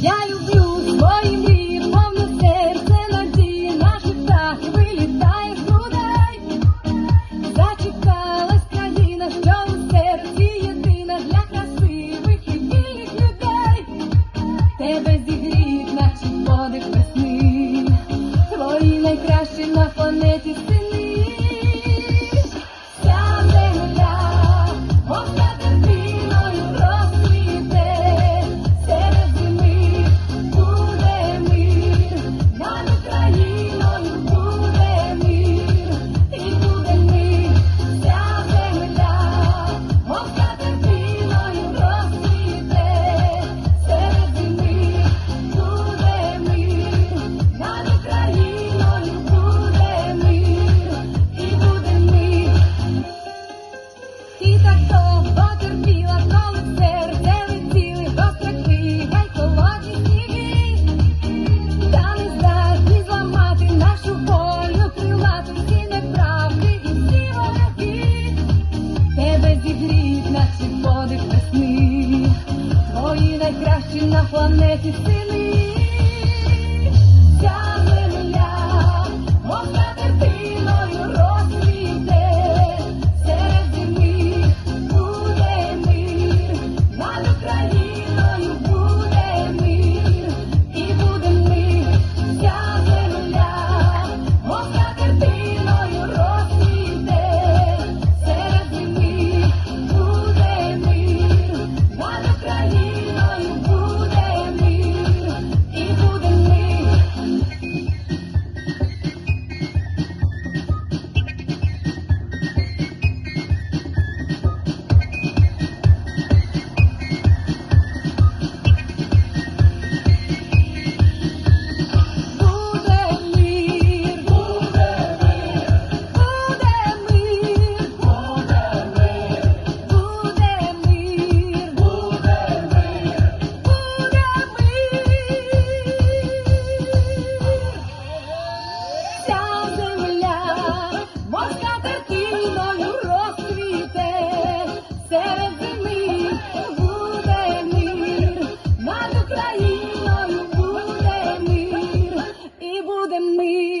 Я люблю свої мрії, повне серце надії наших птахів. με κράχινα φανέτη φίλη. me.